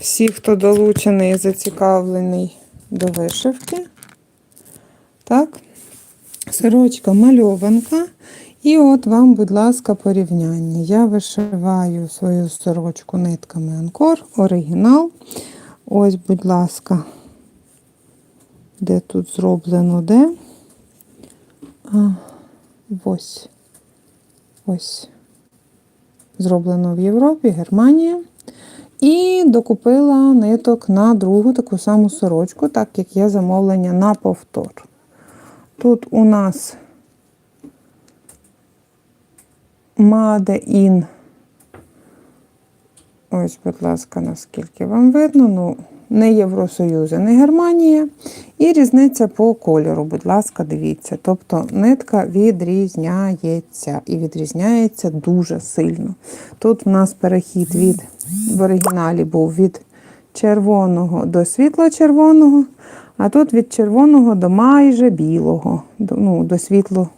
всі, хто долучений і зацікавлений до вишивки. Так, сорочка мальованка. І от вам, будь ласка, порівняння. Я вишиваю свою сорочку нитками Анкор, оригінал. Ось, будь ласка, де тут зроблено де? А, ось. Ось. Зроблено в Європі, Германія. І докупила ниток на другу таку саму сорочку, так як є замовлення на повтор. Тут у нас Made in. Ось, будь ласка, наскільки вам видно. Ну, не Євросоюз, не Германія. І різниця по кольору, будь ласка, дивіться. Тобто нитка відрізняється і відрізняється дуже сильно. Тут в нас перехід від в оригіналі був від червоного до світло-червоного, а тут від червоного до майже білого, до, ну, до світло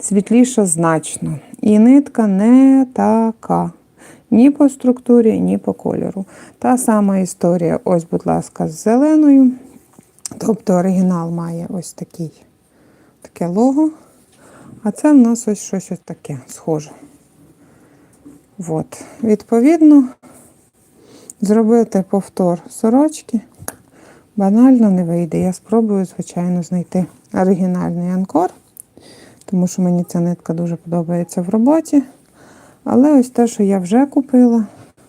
світліша значно. І нитка не така. Ні по структурі, ні по кольору. Та сама історія, ось, будь ласка, з зеленою. Тобто оригінал має ось такий, таке лого. А це в нас ось щось ось таке схоже. От. Відповідно, зробити повтор сорочки банально не вийде. Я спробую, звичайно, знайти оригінальний анкор, тому що мені ця нитка дуже подобається в роботі. Але ось те, що я вже купила,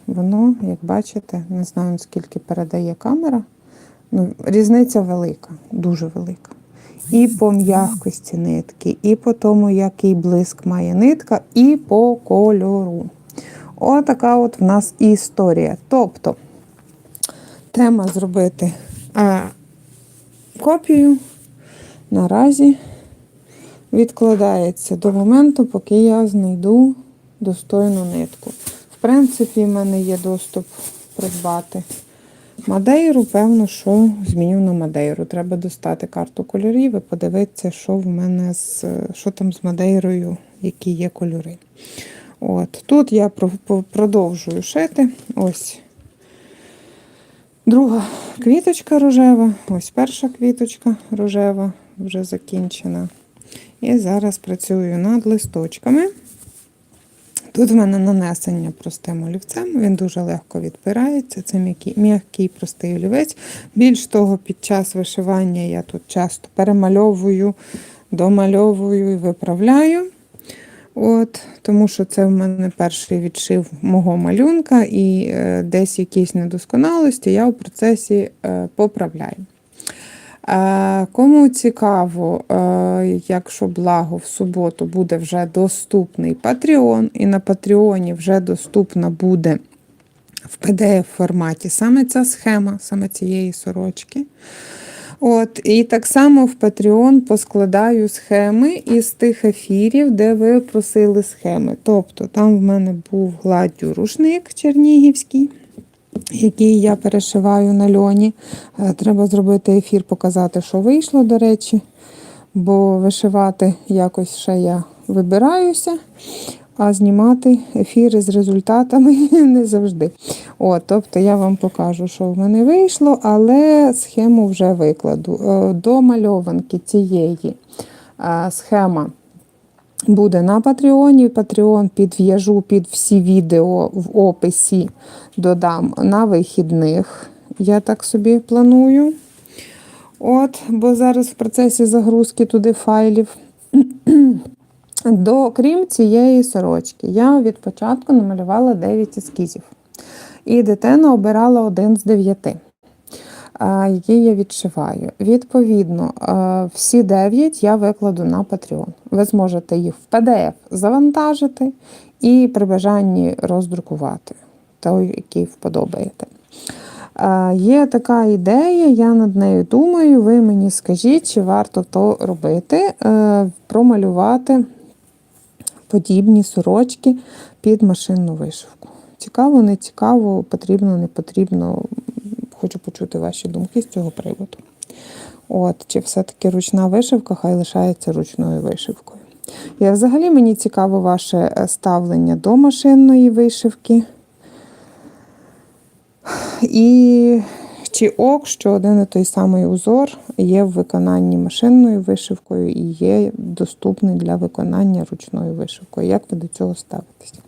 воно, як бачите, не знаю, наскільки передає камера. Ну, різниця велика, дуже велика. І по м'якості нитки, і по тому, який блиск має нитка, і по кольору. Отака от в нас історія. Тобто, тема зробити а, копію наразі відкладається до моменту, поки я знайду достойну нитку. В принципі, в мене є доступ придбати Мадейру. Певно, що зміню на Мадейру. Треба достати карту кольорів і подивитися, що в мене з що там з Мадейрою, які є кольори. От. Тут я продовжую шити. Ось друга квіточка рожева, ось перша квіточка рожева, вже закінчена. І зараз працюю над листочками. Тут в мене нанесення простим олівцем, він дуже легко відпирається. Це м'який, простий олівець. Більш того, під час вишивання я тут часто перемальовую, домальовую і виправляю. От, Тому що це в мене перший відшив мого малюнка, і е, десь якісь недосконалості я у процесі е, поправляю. Е, кому цікаво, е, якщо благо в суботу буде вже доступний Patreon, і на Патреоні вже доступна буде в pdf форматі саме ця схема, саме цієї сорочки. От, І так само в Patreon поскладаю схеми із тих ефірів, де ви просили схеми. Тобто там в мене був гладдю рушник чернігівський який я перешиваю на льоні. Е, треба зробити ефір, показати, що вийшло, до речі, бо вишивати якось ще я вибираюся, а знімати ефіри з результатами не завжди. От, Тобто я вам покажу, що в мене вийшло, але схему вже викладу. Е, до мальованки цієї е, схема буде на Патреоні. Патреон підв'яжу під всі відео в описі, додам на вихідних. Я так собі планую. От, Бо зараз в процесі загрузки туди файлів. До, Крім цієї сорочки, я від початку намалювала 9 ескізів. І дитина обирала один з дев'яти які я відшиваю. Відповідно, всі 9 я викладу на Patreon. Ви зможете їх в PDF завантажити і при бажанні роздрукувати, той, який вподобаєте. Є така ідея, я над нею думаю, ви мені скажіть, чи варто то робити, е, промалювати подібні сорочки під машинну вишивку. Цікаво, не цікаво, потрібно, не потрібно. Хочу почути ваші думки з цього приводу. От, Чи все-таки ручна вишивка хай лишається ручною вишивкою. І взагалі мені цікаво ваше е, ставлення до машинної вишивки. І чи ок, що один і той самий узор є в виконанні машинною вишивкою і є доступний для виконання ручною вишивкою. Як ви до цього ставитеся?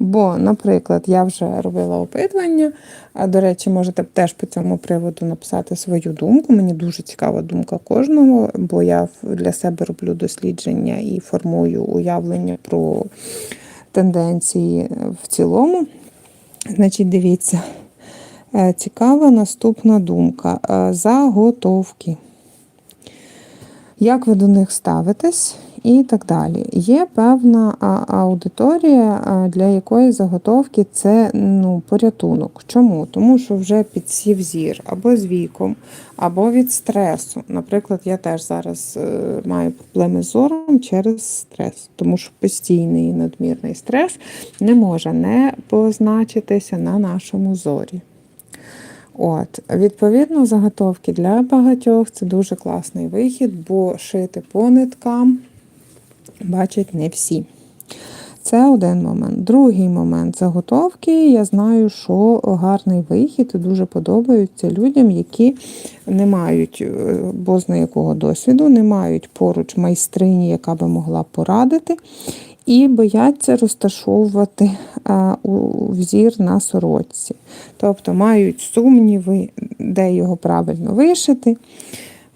Бо, наприклад, я вже робила опитування. А до речі, можете теж по цьому приводу написати свою думку. Мені дуже цікава думка кожного, бо я для себе роблю дослідження і формую уявлення про тенденції в цілому. Значить, дивіться, е, цікава наступна думка. Е, Заготовки. Як ви до них ставитесь і так далі. Є певна аудиторія, для якої заготовки це ну, порятунок. Чому? Тому що вже підсів зір або з віком, або від стресу. Наприклад, я теж зараз е, маю проблеми з зором через стрес, тому що постійний надмірний стрес не може не позначитися на нашому зорі. От, відповідно, заготовки для багатьох це дуже класний вихід, бо шити по ниткам бачать не всі. Це один момент. Другий момент заготовки. Я знаю, що гарний вихід і дуже подобаються людям, які не мають е, бозна якого досвіду, не мають поруч майстрині, яка би могла порадити, і бояться розташовувати у взір на сорочці. Тобто мають сумніви, де його правильно вишити,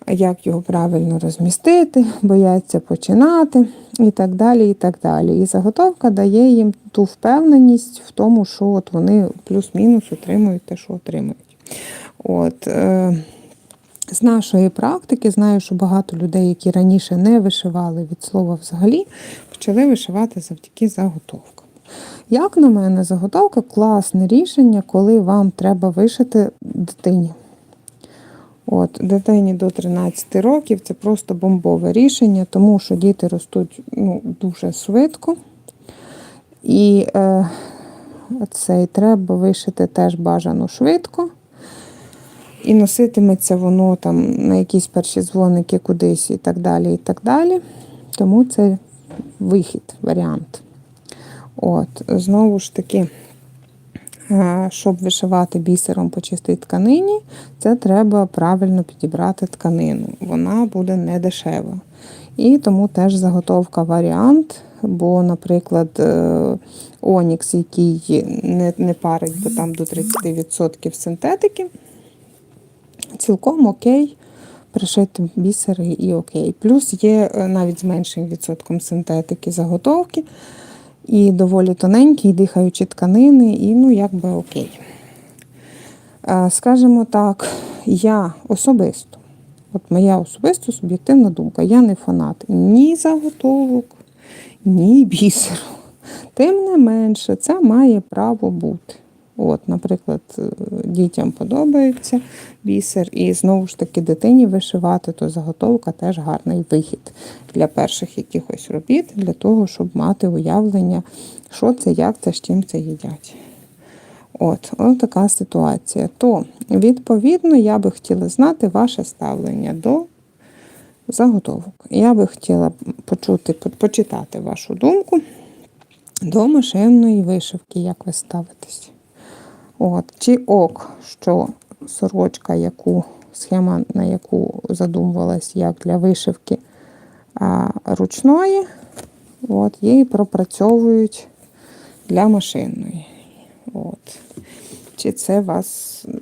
як його правильно розмістити, бояться починати і так далі. І так далі. І заготовка дає їм ту впевненість в тому, що от вони плюс-мінус отримують те, що отримують. От, е, з нашої практики знаю, що багато людей, які раніше не вишивали від слова взагалі, почали вишивати завдяки заготовкам. Як на мене, заготовка класне рішення, коли вам треба вишити дитині. От, Дитині до 13 років це просто бомбове рішення, тому що діти ростуть ну, дуже швидко. І е, цей треба вишити теж бажано швидко. І носитиметься воно там на якісь перші дзвоники кудись і так далі. і так далі. Тому це вихід, варіант. От, Знову ж таки, щоб вишивати бісером по чистій тканині, це треба правильно підібрати тканину. Вона буде не дешева. І тому теж заготовка варіант, бо, наприклад, е, Онікс, який не не парить, бо там до 30% синтетики, цілком окей. Пришити бісери і окей. Плюс є е, навіть з меншим відсотком синтетики заготовки, і доволі тоненькі, і дихаючі тканини, і ну, якби окей. Е, Скажімо так, я особисто, от моя особисто суб'єктивна думка, я не фанат ні заготовок, ні бісеру. Тим не менше, це має право бути. От, Наприклад, е, дітям подобається бісер, і знову ж таки дитині вишивати, то заготовка теж гарний вихід для перших якихось робіт, для того, щоб мати уявлення, що це, як це, з чим це їдять. От, от така ситуація. То, відповідно, я би хотіла знати ваше ставлення до заготовок. Я би хотіла почути, почитати вашу думку до машинної вишивки, як ви ставитесь. От, Чи ок, що сорочка, яку, схема, на яку задумувалась як для вишивки а, ручної, от, її пропрацьовують для машинної. От. Чи це вас е,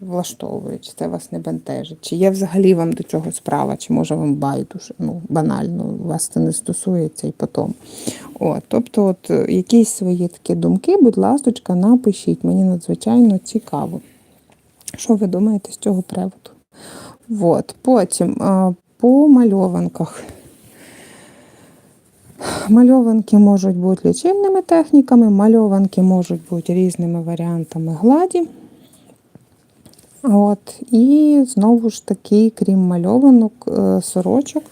влаштовує, чи це вас не бентежить, чи є взагалі вам до цього справа, чи може вам байдуже, ну, банально, вас це не стосується і потім. От, Тобто, от, е, якісь свої такі думки, будь ласка, напишіть, мені надзвичайно цікаво. Що ви думаєте з цього приводу? От, Потім по мальованках. Мальованки можуть бути лічильними техніками, мальованки можуть бути різними варіантами гладі. От, І знову ж таки, крім мальованок, е, сорочок,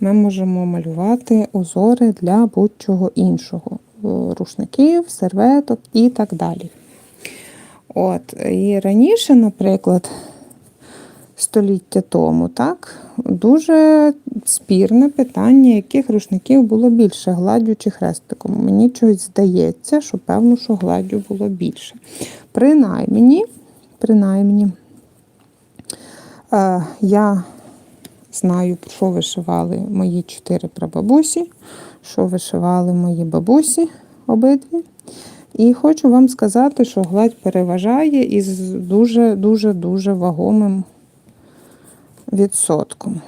ми можемо малювати узори для будь-чого іншого: е, рушників, серветок і так далі. От, І раніше, наприклад, століття тому, так, дуже спірне питання, яких рушників було більше, гладдю чи хрестиком. Мені чогось здається, що певно, що гладдю було більше. Принаймні, принаймні. Е, я знаю, що вишивали мої чотири прабабусі, що вишивали мої бабусі обидві. І хочу вам сказати, що гладь переважає із дуже-дуже-дуже вагомим відсотком.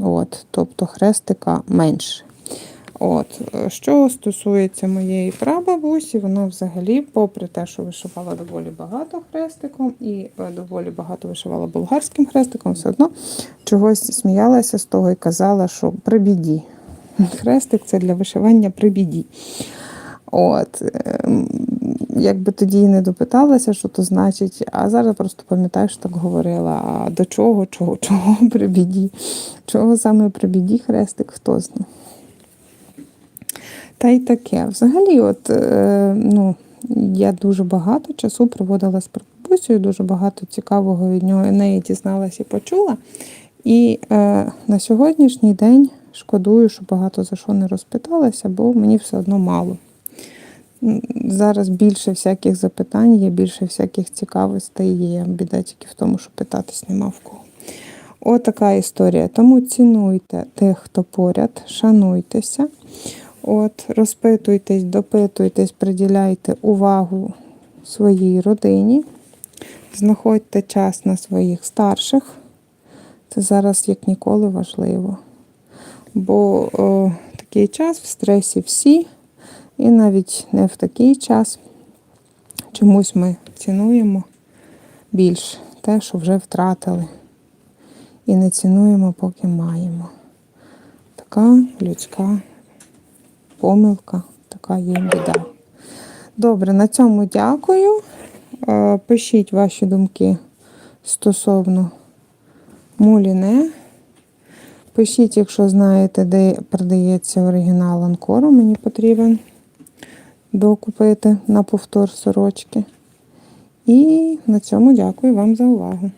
От, тобто хрестика менше. От, що стосується моєї прабабусі, вона взагалі, попри те, що вишивала доволі багато хрестиком і е, доволі багато вишивала болгарським хрестиком, все одно чогось сміялася з того і казала, що при біді. Хрестик це для вишивання при біді. От, ем, якби тоді і не допиталася, що то значить, а зараз просто пам'ятаю, що так говорила. А до чого, чого, чого при біді? Чого саме при біді хрестик, хто знає. Та й таке. Взагалі, от, е, ну, я дуже багато часу проводила з прабабусею, дуже багато цікавого від нього неї дізналася і почула. І е, на сьогоднішній день шкодую, що багато за що не розпиталася, бо мені все одно мало. Зараз більше всяких запитань, є більше всяких цікавостей, є біда тільки в тому, що питатись нема в кого. Отака історія. Тому цінуйте тих, хто поряд, шануйтеся. От, розпитуйтесь, допитуйтесь, приділяйте увагу своїй родині, знаходьте час на своїх старших. Це зараз як ніколи важливо. Бо о, такий час в стресі всі, і навіть не в такий час чомусь ми цінуємо більш те, що вже втратили. І не цінуємо, поки маємо. Така людська помилка, така є біда. Добре, на цьому дякую. Е, Пишіть ваші думки стосовно муліне. Пишіть, якщо знаєте, де продається оригінал Анкору, мені потрібен докупити на повтор сорочки. І на цьому дякую вам за увагу.